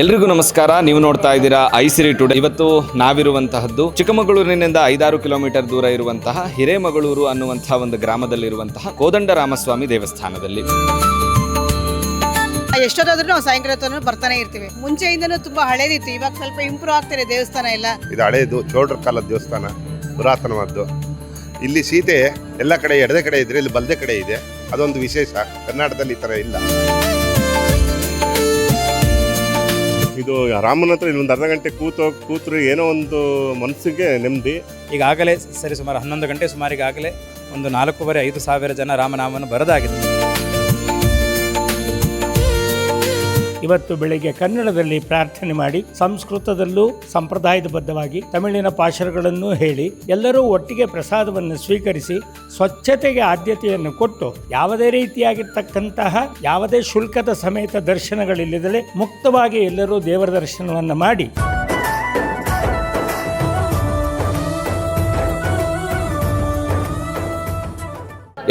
ಎಲ್ರಿಗೂ ನಮಸ್ಕಾರ. ನೀವು ನೋಡ್ತಾ ಇದ್ದೀರಾ ಐಸಿರಿ ಟುಡೇ. ಇವತ್ತು ನಾವಿರುವಂತಹದ್ದು ಚಿಕ್ಕಮಗಳೂರಿನಿಂದ ಐದಾರು ಕಿಲೋಮೀಟರ್ ದೂರ ಇರುವಂತಹ ಹಿರೇಮಗಳೂರು ಅನ್ನುವಂತಹ ಒಂದು ಗ್ರಾಮದಲ್ಲಿರುವಂತಹ ಕೋದಂಡರಾಮಸ್ವಾಮಿ ದೇವಸ್ಥಾನದಲ್ಲಿ. ಎಷ್ಟೊತ್ತಾದ್ರೂ ನಾವು ಸಾಯಂಕಾಲ ಬರ್ತಾನೆ ಇರ್ತೀವಿ. ಮುಂಚೆಯಿಂದನೂ ತುಂಬಾ ಹಳೇದಿತ್ತು. ಇವಾಗ ಸ್ವಲ್ಪ ಇಂಪ್ರೂವ್ ಆಗ್ತಾರೆ ದೇವಸ್ಥಾನ ಎಲ್ಲ. ಇದು ಹಳೇದು ಚೋಳರ ಕಾಲದ ದೇವಸ್ಥಾನ ಪುರಾತನವಾದ್ದು. ಇಲ್ಲಿ ಸೀತೆ ಎಲ್ಲ ಕಡೆ ಎಡದೆ ಕಡೆ ಇದ್ರೆ ಇಲ್ಲಿ ಬಲ್ದೆ ಕಡೆ ಇದೆ. ಅದೊಂದು ವಿಶೇಷ. ಕರ್ನಾಟಕದಲ್ಲಿ ಈ ಥರ ಇಲ್ಲ. ಇದು ರಾಮನ ಹತ್ರ ಇಲ್ಲಿ ಒಂದು ಅರ್ಧ ಗಂಟೆ ಕೂತು ಕೂತ್ರು ಏನೋ ಒಂದು ಮನಸ್ಸಿಗೆ ನೆಮ್ಮದಿ. ಈಗಾಗಲೇ ಸರಿ ಸುಮಾರು ಹನ್ನೊಂದು ಗಂಟೆ ಸುಮಾರಿಗಾಗಲೇ ಒಂದು ನಾಲ್ಕೂವರೆ ಐದು ಸಾವಿರ ಜನ ರಾಮನಾಮವನ್ನು ಬರೆದಾಗಿದೆ ಇವತ್ತು ಬೆಳಿಗ್ಗೆ ಕನ್ನಡದಲ್ಲಿ ಪ್ರಾರ್ಥನೆ ಮಾಡಿ ಸಂಸ್ಕೃತದಲ್ಲೂ ಸಂಪ್ರದಾಯದ ಬದ್ಧವಾಗಿ ತಮಿಳಿನ ಪಾಶರಗಳನ್ನು ಹೇಳಿ ಎಲ್ಲರೂ ಒಟ್ಟಿಗೆ ಪ್ರಸಾದವನ್ನು ಸ್ವೀಕರಿಸಿ ಸ್ವಚ್ಛತೆಗೆ ಆದ್ಯತೆಯನ್ನು ಕೊಟ್ಟು ಯಾವುದೇ ರೀತಿಯಾಗಿರ್ತಕ್ಕಂತಹ ಯಾವುದೇ ಶುಲ್ಕದ ಸಮೇತ ದರ್ಶನಗಳಿಲ್ಲದಲೇ ಮುಕ್ತವಾಗಿ ಎಲ್ಲರೂ ದೇವರ ದರ್ಶನವನ್ನು ಮಾಡಿ.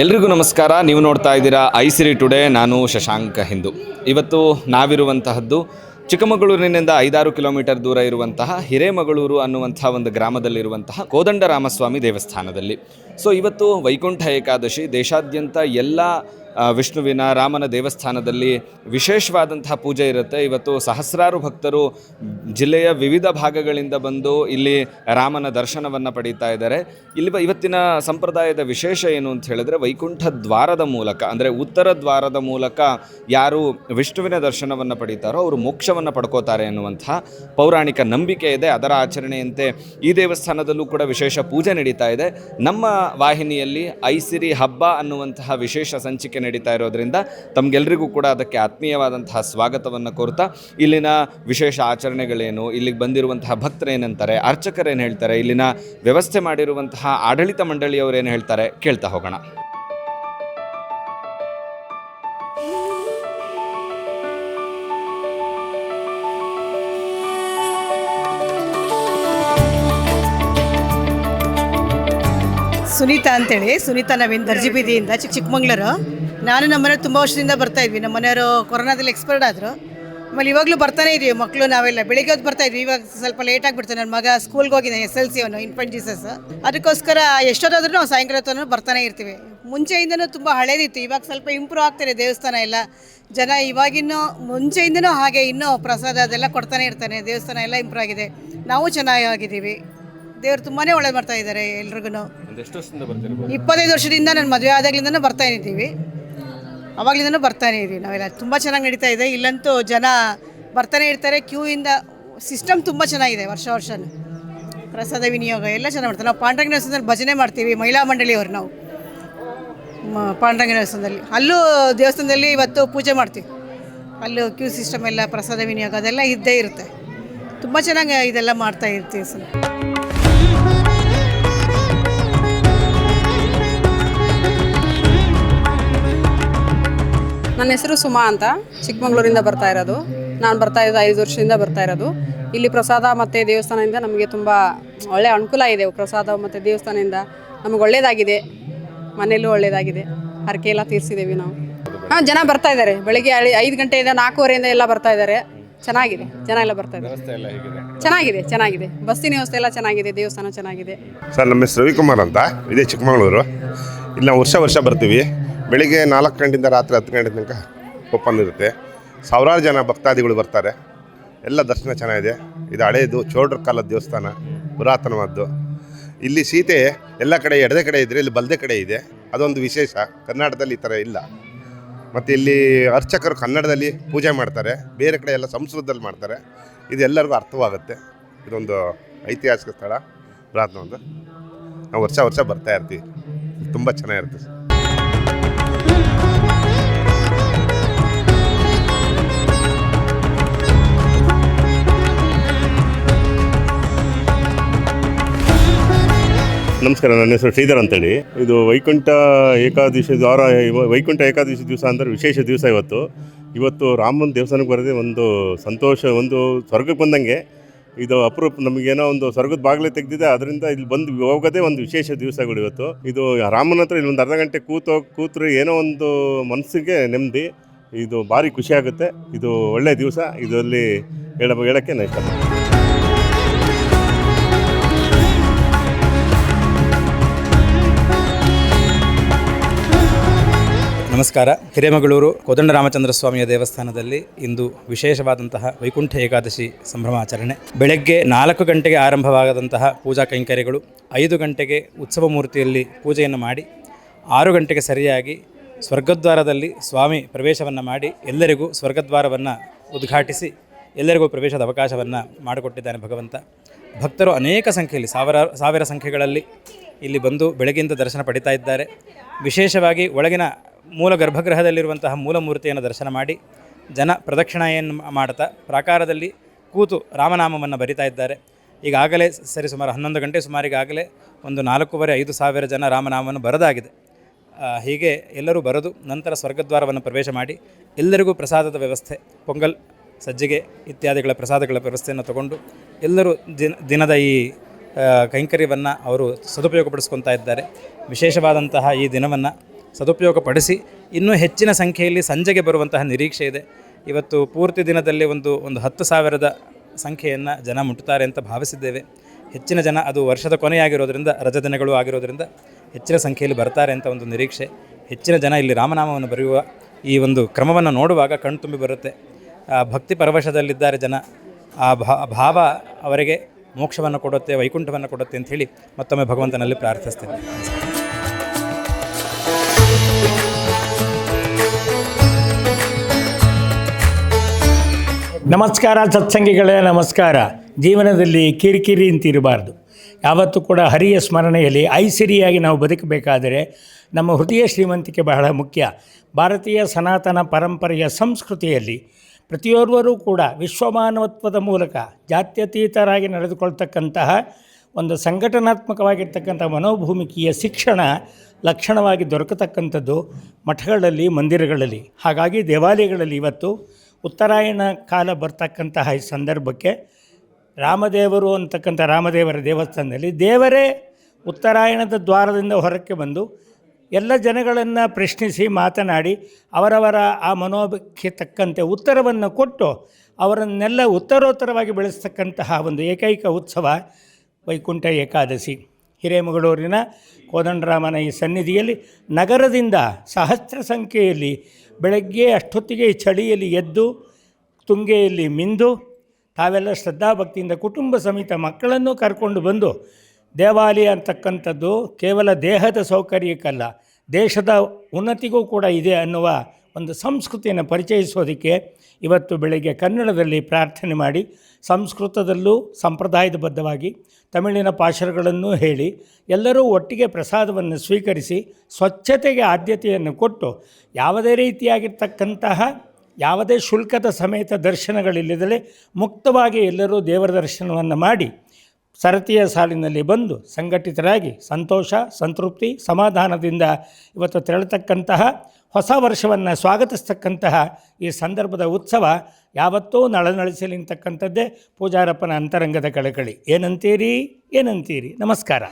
ಎಲ್ರಿಗೂ ನಮಸ್ಕಾರ. ನೀವು ನೋಡ್ತಾ ಇದ್ದೀರಾ ಸಿರಿ ಟುಡೇ. ನಾನು ಶಶಾಂಕ ಹಿಂದೂ. ಇವತ್ತು ನಾವಿರುವಂತಹದ್ದು ಚಿಕ್ಕಮಗಳೂರಿನಿಂದ ಐದಾರು ಕಿಲೋಮೀಟರ್ ದೂರ ಇರುವಂತಹ ಹಿರೇಮಗಳೂರು ಅನ್ನುವಂತಹ ಒಂದು ಗ್ರಾಮದಲ್ಲಿರುವಂತಹ ಕೋದಂಡರಾಮಸ್ವಾಮಿ ದೇವಸ್ಥಾನದಲ್ಲಿ. ಸೊ ಇವತ್ತು ವೈಕುಂಠ ಏಕಾದಶಿ, ದೇಶಾದ್ಯಂತ ಎಲ್ಲ ವಿಷ್ಣುವಿನ, ರಾಮನ ದೇವಸ್ಥಾನದಲ್ಲಿ ವಿಶೇಷವಾದಂತಹ ಪೂಜೆ ಇರುತ್ತೆ. ಇವತ್ತು ಸಹಸ್ರಾರು ಭಕ್ತರು ಜಿಲ್ಲೆಯ ವಿವಿಧ ಭಾಗಗಳಿಂದ ಬಂದು ಇಲ್ಲಿ ರಾಮನ ದರ್ಶನವನ್ನು ಪಡೀತಾ ಇದ್ದಾರೆ. ಇಲ್ಲಿ ಇವತ್ತಿನ ಸಂಪ್ರದಾಯದ ವಿಶೇಷ ಏನು ಅಂತ ಹೇಳಿದ್ರೆ ವೈಕುಂಠ ದ್ವಾರದ ಮೂಲಕ, ಅಂದರೆ ಉತ್ತರ ದ್ವಾರದ ಮೂಲಕ ಯಾರು ವಿಷ್ಣುವಿನ ದರ್ಶನವನ್ನು ಪಡೀತಾರೋ ಅವರು ಮೋಕ್ಷವನ್ನು ಪಡ್ಕೋತಾರೆ ಎನ್ನುವಂತಹ ಪೌರಾಣಿಕ ನಂಬಿಕೆ ಇದೆ. ಅದರ ಆಚರಣೆಯಂತೆ ಈ ದೇವಸ್ಥಾನದಲ್ಲೂ ಕೂಡ ವಿಶೇಷ ಪೂಜೆ ನಡೀತಾ ಇದೆ. ನಮ್ಮ ವಾಹಿನಿಯಲ್ಲಿ ಐಸಿರಿ ಹಬ್ಬ ಅನ್ನುವಂತಹ ವಿಶೇಷ ಸಂಚಿಕೆ ನಡೀತಾ ಇರೋದ್ರಿಂದ ತಮಗೆಲ್ಲರಿಗೂ ಕೂಡ ಅದಕ್ಕೆ ಆತ್ಮೀಯವಾದಂತಹ ಸ್ವಾಗತವನ್ನು ಕೋರ್ತಾ, ಇಲ್ಲಿನ ವಿಶೇಷ ಆಚರಣೆಗಳೇನು, ಇಲ್ಲಿಗೆ ಬಂದಿರುವಂತಹ ಭಕ್ತರೇನಂತಾರೆ ಏನಂತಾರೆ ಅರ್ಚಕರು ಏನು ಹೇಳ್ತಾರೆ, ಇಲ್ಲಿನ ವ್ಯವಸ್ಥೆ ಮಾಡಿರುವಂತಹ ಆಡಳಿತ ಮಂಡಳಿಯವರೇನು ಹೇಳ್ತಾರೆ ಕೇಳ್ತಾ ಹೋಗೋಣ. ಸುನೀತಾ ಅಂತೇಳಿ. ಸುನೀತಾ ನವೀನ್ ದರ್ಜಿ ಬೀದಿಯಿಂದ ಚಿಕ್ಕ ಚಿಕ್ಕಮಂಗ್ಳೂರು. ನಾನು ನಮ್ಮನೆ ತುಂಬ ವರ್ಷದಿಂದ ಬರ್ತಾ ಇದ್ವಿ. ನಮ್ಮ ಮನೆಯವರು ಕೊರೋನಾದಲ್ಲಿ ಎಕ್ಸ್ಪೈರ್ಡ್ ಆದರು. ಆಮೇಲೆ ಇವಾಗಲೂ ಬರ್ತಾನೆ ಇದೀವಿ ಮಕ್ಕಳು ನಾವೆಲ್ಲ. ಬೆಳಿಗ್ಗೆ ಹೊತ್ತು ಬರ್ತಾ ಇದ್ವಿ. ಇವಾಗ ಸ್ವಲ್ಪ ಲೇಟ್ ಆಗಿಬಿಡ್ತು. ನನ್ನ ಮಗ ಸ್ಕೂಲ್ಗೆ ಹೋಗಿದ್ದಾನೆ ಎಸ್ ಎಲ್ ಸಿ ಅವನು ಇನ್ಫೆಂಟ್ ಜೀಸಸ್ ಅದಕ್ಕೋಸ್ಕರ ಎಷ್ಟೊತ್ತಾದ್ರೂ ಸಾಯಂಕಾಲ ಹೊತ್ತನೂ ಬರ್ತಾನೆ ಇರ್ತೀವಿ. ಮುಂಚೆಯಿಂದನೂ ತುಂಬ ಹಳೇದಿತ್ತು. ಇವಾಗ ಸ್ವಲ್ಪ ಇಂಪ್ರೂವ್ ಆಗ್ತಾರೆ ದೇವಸ್ಥಾನ ಎಲ್ಲ. ಜನ ಇವಾಗಿನ್ನೂ ಮುಂಚೆಯಿಂದನೂ ಹಾಗೆ ಇನ್ನೂ ಪ್ರಸಾದ ಅದೆಲ್ಲ ಕೊಡ್ತಾನೆ ಇರ್ತಾನೆ. ದೇವಸ್ಥಾನ ಎಲ್ಲ ಇಂಪ್ರೂವ್ ಆಗಿದೆ. ನಾವು ಚೆನ್ನಾಗಿದ್ದೀವಿ. ದೇವರು ತುಂಬಾ ಒಳ್ಳೆ ಮಾಡ್ತಾ ಇದ್ದಾರೆ ಎಲ್ರಿಗೂ ಇಪ್ಪತ್ತೈದು ವರ್ಷದಿಂದ ನಾನು ಮದುವೆ ಆದಾಗ್ಲಿಂದನೂ ಬರ್ತಾ ಇದ್ದೀವಿ. ಅವಾಗ್ಲಿಂದನೂ ಬರ್ತಾನೆ ಇದ್ದೀವಿ. ನಾವೆಲ್ಲ ತುಂಬ ಚೆನ್ನಾಗಿ ನಡೀತಾ ಇದೆ. ಇಲ್ಲಂತೂ ಜನ ಬರ್ತಾನೆ ಇರ್ತಾರೆ. ಕ್ಯೂ ಇಂದ ಸಿಸ್ಟಮ್ ತುಂಬ ಚೆನ್ನಾಗಿದೆ ವರ್ಷ ವರ್ಷ ಪ್ರಸಾದ, ವಿನಿಯೋಗ ಎಲ್ಲ ಚೆನ್ನಾಗಿ ಮಾಡ್ತಾರೆ. ನಾವು ಪಾಂಡ್ರಂಗಿ ದೇವಸ್ಥಾನದಲ್ಲಿ ಭಜನೆ ಮಾಡ್ತೀವಿ, ಮಹಿಳಾ ಮಂಡಳಿಯವರು ನಾವು. ಮ- ಪಾಂಡ್ರಂಗ ದೇವಸ್ಥಾನದಲ್ಲಿ ಅಲ್ಲೂ ದೇವಸ್ಥಾನದಲ್ಲಿ ಇವತ್ತು ಪೂಜೆ ಮಾಡ್ತೀವಿ. ಅಲ್ಲೂ ಕ್ಯೂ ಸಿಸ್ಟಮ್ ಎಲ್ಲ, ಪ್ರಸಾದ, ವಿನಿಯೋಗ ಅದೆಲ್ಲ ಇದ್ದೇ ಇರುತ್ತೆ. ತುಂಬ ಚೆನ್ನಾಗಿ ಇದೆಲ್ಲ ಮಾಡ್ತಾ ಇರ್ತೀವಿ ಸರ್. ನನ್ನ ಹೆಸರು ಸುಮಾ ಅಂತ. ಚಿಕ್ಕಮಂಗ್ಳೂರಿಂದ ಬರ್ತಾ ಇರೋದು. ನಾನು ಬರ್ತಾ ಇರೋದು ಐದು ವರ್ಷದಿಂದ ಬರ್ತಾ ಇರೋದು. ಇಲ್ಲಿ ಪ್ರಸಾದ ಮತ್ತು ದೇವಸ್ಥಾನದಿಂದ ನಮಗೆ ತುಂಬ ಒಳ್ಳೆಯ ಅನುಕೂಲ ಇದೆ ಪ್ರಸಾದ ಮತ್ತು ದೇವಸ್ಥಾನದಿಂದ. ನಮಗೆ ಒಳ್ಳೆಯದಾಗಿದೆ ಮನೆಯಲ್ಲೂ ಒಳ್ಳೆಯದಾಗಿದೆ ಹರಕೆ ಎಲ್ಲ ತೀರಿಸಿದ್ದೀವಿ ನಾವು. ಹಾಂ ಜನ ಬರ್ತಾ ಇದ್ದಾರೆ. ಬೆಳಗ್ಗೆ ಐದು ಗಂಟೆಯಿಂದ ನಾಲ್ಕೂವರೆಯಿಂದ ಎಲ್ಲ ಬರ್ತಾ ಇದ್ದಾರೆ. ಚೆನ್ನಾಗಿದೆ. ಜನ ಎಲ್ಲ ಬರ್ತಾ ಇದ್ದಾರೆ. ಚೆನ್ನಾಗಿದೆ ಚೆನ್ನಾಗಿದೆ. ಬಸ್ಸಿನ ವ್ಯವಸ್ಥೆ ಎಲ್ಲ ಚೆನ್ನಾಗಿದೆ ದೇವಸ್ಥಾನ ಚೆನ್ನಾಗಿದೆ. ಸರ್ ನಮ್ಮ ಹೆಸರು ರವಿಕುಮಾರ್ ಅಂತ. ಇದೇ ಚಿಕ್ಕಮಗಳೂರು. ಇಲ್ಲಿ ನಾವು ವರ್ಷ ವರ್ಷ ಬರ್ತೀವಿ. ಬೆಳಿಗ್ಗೆ ನಾಲ್ಕು ಗಂಟೆಯಿಂದ ರಾತ್ರಿ ಹತ್ತು ಗಂಟೆ ತನಕ ಓಪನ್ ಇರುತ್ತೆ. ಸಾವಿರಾರು ಜನ ಭಕ್ತಾದಿಗಳು ಬರ್ತಾರೆ. ಎಲ್ಲ ದರ್ಶನ ಚೆನ್ನಾಗಿದೆ. ಇದು ಹಳೆಯದು ಚೋಡ್ರ ಕಾಲದ ದೇವಸ್ಥಾನ, ಪುರಾತನವಾದ್ದು. ಇಲ್ಲಿ ಸೀತೆ ಎಲ್ಲ ಕಡೆ, ಎಡದೆ ಕಡೆ ಇದ್ದರೆ ಇಲ್ಲಿ ಬಲದೇ ಕಡೆ ಇದೆ. ಅದೊಂದು ವಿಶೇಷ. ಕರ್ನಾಟಕದಲ್ಲಿ ಈ ಥರ ಇಲ್ಲ. ಮತ್ತು ಇಲ್ಲಿ ಅರ್ಚಕರು ಕನ್ನಡದಲ್ಲಿ ಪೂಜೆ ಮಾಡ್ತಾರೆ. ಬೇರೆ ಕಡೆ ಎಲ್ಲ ಸಂಸ್ಕೃತದಲ್ಲಿ ಮಾಡ್ತಾರೆ. ಇದು ಎಲ್ಲರಿಗೂ ಅರ್ಥವಾಗುತ್ತೆ. ಇದೊಂದು ಐತಿಹಾಸಿಕ ಸ್ಥಳ. ಪುರಾತನ ಒಂದು ನಾವು ವರ್ಷ ವರ್ಷ ಬರ್ತಾ ಇರ್ತೀವಿ. ತುಂಬ ಚೆನ್ನಾಗಿರುತ್ತೆ ನಮಸ್ಕಾರ, ನನ್ನ ಹೆಸರು ಶ್ರೀಧರ್ ಅಂತೇಳಿ. ಇದು ವೈಕುಂಠ ಏಕಾದಶಿ ದ್ವಾರ, ವೈಕುಂಠ ಏಕಾದಶಿ ದಿವಸ ಅಂದರೆ ವಿಶೇಷ ದಿವಸ ಇವತ್ತು. ಇವತ್ತು ರಾಮನ ದೇವಸ್ಥಾನಕ್ಕೆ ಬರೋದೇ ಒಂದು ಸಂತೋಷ, ಒಂದು ಸ್ವರ್ಗಕ್ಕೆ ಬಂದಂಗೆ ಇದು ಅಪರೂಪ, ನಮಗೇನೋ ಒಂದು ಸ್ವರ್ಗದ ಬಾಗಿಲೇ ತೆಗೆದಿದೆ, ಅದರಿಂದ ಇಲ್ಲಿ ಬಂದು ಹೋಗೋದೇ ಒಂದು ವಿಶೇಷ ದಿವಸಗಳು ಇವತ್ತು. ಇದು ರಾಮನ ಹತ್ರ ಇಲ್ಲಿ ಒಂದು ಅರ್ಧ ಗಂಟೆ ಕೂತು, ಕೂತ್ರೆ ಏನೋ ಒಂದು ಮನಸ್ಸಿಗೆ ನೆಮ್ಮದಿ, ಇದು ಭಾರಿ ಖುಷಿಯಾಗುತ್ತೆ ಇದು ಒಳ್ಳೆಯ ದಿವಸ, ಇದರಲ್ಲಿ ಹೇಳ ಹೇಳೋಕ್ಕೆ ನಾನು ಇಷ್ಟಪಡ್ತೀನಿ. ನಮಸ್ಕಾರ. ಹಿರೇಮಗಳೂರು ಕೋದಂಡರಾಮಚಂದ್ರ ಸ್ವಾಮಿಯ ದೇವಸ್ಥಾನದಲ್ಲಿ ಇಂದು ವಿಶೇಷವಾದಂತಹ ವೈಕುಂಠ ಏಕಾದಶಿ ಸಂಭ್ರಮಾಚರಣೆ. ಬೆಳಗ್ಗೆ ನಾಲ್ಕು ಗಂಟೆಗೆ ಆರಂಭವಾಗದಂತಹ ಪೂಜಾ ಕೈಂಕರ್ಯಗಳು, ಐದು ಗಂಟೆಗೆ ಉತ್ಸವ ಮೂರ್ತಿಯಲ್ಲಿ ಪೂಜೆಯನ್ನು ಮಾಡಿ, ಆರು ಗಂಟೆಗೆ ಸರಿಯಾಗಿ ಸ್ವರ್ಗದ್ವಾರದಲ್ಲಿ ಸ್ವಾಮಿ ಪ್ರವೇಶವನ್ನು ಮಾಡಿ, ಎಲ್ಲರಿಗೂ ಸ್ವರ್ಗದ್ವಾರವನ್ನು ಉದ್ಘಾಟಿಸಿ, ಎಲ್ಲರಿಗೂ ಪ್ರವೇಶದ ಅವಕಾಶವನ್ನು ಮಾಡಿಕೊಟ್ಟಿದ್ದಾನೆ ಭಗವಂತ. ಭಕ್ತರು ಅನೇಕ ಸಂಖ್ಯೆಯಲ್ಲಿ ಸಾವಿರ ಸಾವಿರ ಸಂಖ್ಯೆಗಳಲ್ಲಿ ಇಲ್ಲಿ ಬಂದು ಬೆಳಗ್ಗೆಯಿಂದ ದರ್ಶನ ಪಡಿತಾ ಇದ್ದಾರೆ. ವಿಶೇಷವಾಗಿ ಒಳಗಿನ ಮೂಲ ಗರ್ಭಗೃಹದಲ್ಲಿರುವಂತಹ ಮೂಲ ಮೂರ್ತಿಯನ್ನು ದರ್ಶನ ಮಾಡಿ ಜನ ಪ್ರದಕ್ಷಿಣೆಯನ್ನು ಮಾಡ್ತಾ ಪ್ರಾಕಾರದಲ್ಲಿ ಕೂತು ರಾಮನಾಮವನ್ನು ಬರಿತಾ ಇದ್ದಾರೆ. ಈಗಾಗಲೇ ಸರಿ ಸುಮಾರು ಹನ್ನೊಂದು ಗಂಟೆ ಸುಮಾರಿಗಾಗಲೇ ಒಂದು ನಾಲ್ಕೂವರೆ ಐದು ಸಾವಿರ ಜನ ರಾಮನಾಮವನ್ನು ಬರೆದಾಗಿದೆ. ಹೀಗೆ ಎಲ್ಲರೂ ಬರೆದು ನಂತರ ಸ್ವರ್ಗದ್ವಾರವನ್ನು ಪ್ರವೇಶ ಮಾಡಿ ಎಲ್ಲರಿಗೂ ಪ್ರಸಾದದ ವ್ಯವಸ್ಥೆ, ಪೊಂಗಲ್, ಸಜ್ಜಿಗೆ ಇತ್ಯಾದಿಗಳ ಪ್ರಸಾದಗಳ ವ್ಯವಸ್ಥೆಯನ್ನು ತಗೊಂಡು ಎಲ್ಲರೂ ದಿನ, ದಿನದ ಈ ಕೈಂಕರ್ಯವನ್ನು ಅವರು ಸದುಪಯೋಗಪಡಿಸ್ಕೊತಾ ಇದ್ದಾರೆ. ವಿಶೇಷವಾದಂತಹ ಈ ದಿನವನ್ನು ಸದುಪಯೋಗಪಡಿಸಿ ಇನ್ನೂ ಹೆಚ್ಚಿನ ಸಂಖ್ಯೆಯಲ್ಲಿ ಸಂಜೆಗೆ ಬರುವಂತಹ ನಿರೀಕ್ಷೆ ಇದೆ. ಇವತ್ತು ಪೂರ್ತಿ ದಿನದಲ್ಲಿ ಒಂದು ಒಂದು ಹತ್ತು ಸಾವಿರದ ಸಂಖ್ಯೆಯನ್ನು ಜನ ಮುಟ್ಟುತ್ತಾರೆ ಅಂತ ಭಾವಿಸಿದ್ದೇವೆ. ಹೆಚ್ಚಿನ ಜನ ಅದು ವರ್ಷದ ಕೊನೆಯಾಗಿರೋದ್ರಿಂದ ರಜದಿನಗಳು ಆಗಿರೋದ್ರಿಂದ ಹೆಚ್ಚಿನ ಸಂಖ್ಯೆಯಲ್ಲಿ ಬರ್ತಾರೆ ಅಂತ ಒಂದು ನಿರೀಕ್ಷೆ. ಹೆಚ್ಚಿನ ಜನ ಇಲ್ಲಿ ರಾಮನಾಮವನ್ನು ಬರೆಯುವ ಈ ಒಂದು ಕ್ರಮವನ್ನು ನೋಡುವಾಗ ಕಣ್ತುಂಬಿ ಬರುತ್ತೆ. ಭಕ್ತಿ ಪರವಶದಲ್ಲಿದ್ದಾರೆ ಜನ. ಆ ಭಾವ ಅವರಿಗೆ ಮೋಕ್ಷವನ್ನು ಕೊಡುತ್ತೆ, ವೈಕುಂಠವನ್ನು ಕೊಡುತ್ತೆ ಅಂತ ಹೇಳಿ ಮತ್ತೊಮ್ಮೆ ಭಗವಂತನಲ್ಲಿ ಪ್ರಾರ್ಥಿಸ್ತೇನೆ ನಮಸ್ಕಾರ ಸತ್ಸಂಗಿಗಳೇ, ನಮಸ್ಕಾರ. ಜೀವನದಲ್ಲಿ ಕಿರಿಕಿರಿ ಅಂತಿರಬಾರ್ದು ಯಾವತ್ತೂ ಕೂಡ ಹರಿಯ ಸ್ಮರಣೆಯಲ್ಲಿ ಐಸಿರಿಯಾಗಿ ನಾವು ಬದುಕಬೇಕಾದರೆ ನಮ್ಮ ಹೃದಯ ಶ್ರೀಮಂತಿಕೆ ಬಹಳ ಮುಖ್ಯ. ಭಾರತೀಯ ಸನಾತನ ಪರಂಪರೆಯ ಸಂಸ್ಕೃತಿಯಲ್ಲಿ ಪ್ರತಿಯೊರ್ವರೂ ಕೂಡ ವಿಶ್ವಮಾನವತ್ವದ ಮೂಲಕ ಜಾತ್ಯತೀತರಾಗಿ ನಡೆದುಕೊಳ್ತಕ್ಕಂತಹ ಒಂದು ಸಂಘಟನಾತ್ಮಕವಾಗಿರ್ತಕ್ಕಂಥ ಮನೋಭೂಮಿಕೆಯ ಶಿಕ್ಷಣ ಲಕ್ಷಣವಾಗಿ ದೊರಕತಕ್ಕಂಥದ್ದು ಮಠಗಳಲ್ಲಿ, ಮಂದಿರಗಳಲ್ಲಿ, ಹಾಗಾಗಿ ದೇವಾಲಯಗಳಲ್ಲಿ ಇವತ್ತು ಉತ್ತರಾಯಣ ಕಾಲ ಬರ್ತಕ್ಕಂತಹ ಈ ಸಂದರ್ಭಕ್ಕೆ ರಾಮದೇವರು ಅಂತಕ್ಕಂಥ ರಾಮದೇವರ ದೇವಸ್ಥಾನದಲ್ಲಿ ದೇವರೇ ಉತ್ತರಾಯಣದ ದ್ವಾರದಿಂದ ಹೊರಕ್ಕೆ ಬಂದು ಎಲ್ಲ ಜನಗಳನ್ನು ಪ್ರಶ್ನಿಸಿ ಮಾತನಾಡಿ ಅವರವರ ಆ ಮನೋಭಕ್ಕೆ ತಕ್ಕಂತೆ ಉತ್ತರವನ್ನು ಕೊಟ್ಟು ಅವರನ್ನೆಲ್ಲ ಉತ್ತರೋತ್ತರವಾಗಿ ಬೆಳೆಸ್ತಕ್ಕಂತಹ ಒಂದು ಏಕೈಕ ಉತ್ಸವ ವೈಕುಂಠ ಏಕಾದಶಿ. ಹಿರೇಮಗಳೂರಿನ ಕೋದಂಡರಾಮನ ಈ ಸನ್ನಿಧಿಯಲ್ಲಿ ನಗರದಿಂದ ಸಹಸ್ರ ಸಂಖ್ಯೆಯಲ್ಲಿ ಬೆಳಗ್ಗೆ ಅಷ್ಟೊತ್ತಿಗೆ ಈ ಚಳಿಯಲ್ಲಿ ಎದ್ದು, ತುಂಗೆಯಲ್ಲಿ ಮಿಂದು, ತಾವೆಲ್ಲ ಶ್ರದ್ಧಾಭಕ್ತಿಯಿಂದ ಕುಟುಂಬ ಸಮೇತ ಮಕ್ಕಳನ್ನು ಕರ್ಕೊಂಡು ಬಂದು, ದೇವಾಲಯ ಅಂತಕ್ಕಂಥದ್ದು ಕೇವಲ ದೇಹದ ಸೌಕರ್ಯಕ್ಕಲ್ಲ, ದೇಶದ ಉನ್ನತಿಗೂ ಕೂಡ ಇದೆ ಅನ್ನುವ ಒಂದು ಸಂಸ್ಕೃತಿಯನ್ನು ಪರಿಚಯಿಸೋದಕ್ಕೆ ಇವತ್ತು ಬೆಳಗ್ಗೆ ಕನ್ನಡದಲ್ಲಿ ಪ್ರಾರ್ಥನೆ ಮಾಡಿ ಸಂಸ್ಕೃತದಲ್ಲೂ ಸಂಪ್ರದಾಯಬದ್ಧವಾಗಿ ತಮಿಳಿನ ಪಾಶರಗಳನ್ನು ಹೇಳಿ ಎಲ್ಲರೂ ಒಟ್ಟಿಗೆ ಪ್ರಸಾದವನ್ನು ಸ್ವೀಕರಿಸಿ ಸ್ವಚ್ಛತೆಗೆ ಆದ್ಯತೆಯನ್ನು ಕೊಟ್ಟು ಯಾವುದೇ ರೀತಿಯಾಗಿರ್ತಕ್ಕಂತಹ ಯಾವುದೇ ಶುಲ್ಕದ ಸಮೇತ ದರ್ಶನಗಳಿಲ್ಲದಲೇ ಮುಕ್ತವಾಗಿ ಎಲ್ಲರೂ ದೇವರ ದರ್ಶನವನ್ನು ಮಾಡಿ ಸರತಿಯ ಸಾಲಿನಲ್ಲಿ ಬಂದು ಸಂಘಟಿತರಾಗಿ ಸಂತೋಷ, ಸಂತೃಪ್ತಿ, ಸಮಾಧಾನದಿಂದ ಇವತ್ತು ತೆರಳತಕ್ಕಂತಹ ಹೊಸ ವರ್ಷವನ್ನು ಸ್ವಾಗತಿಸ್ತಕ್ಕಂತಹ ಈ ಸಂದರ್ಭದ ಉತ್ಸವ ಯಾವತ್ತೂ ನಳನಳಿಸಲಿ ಅಂತಕ್ಕಂಥದ್ದೇ ಪೂಜಾರಪ್ಪನ ಅಂತರಂಗದ ಕಳಕಳಿ. ಏನಂತೀರಿ? ಏನಂತೀರಿ? ನಮಸ್ಕಾರ.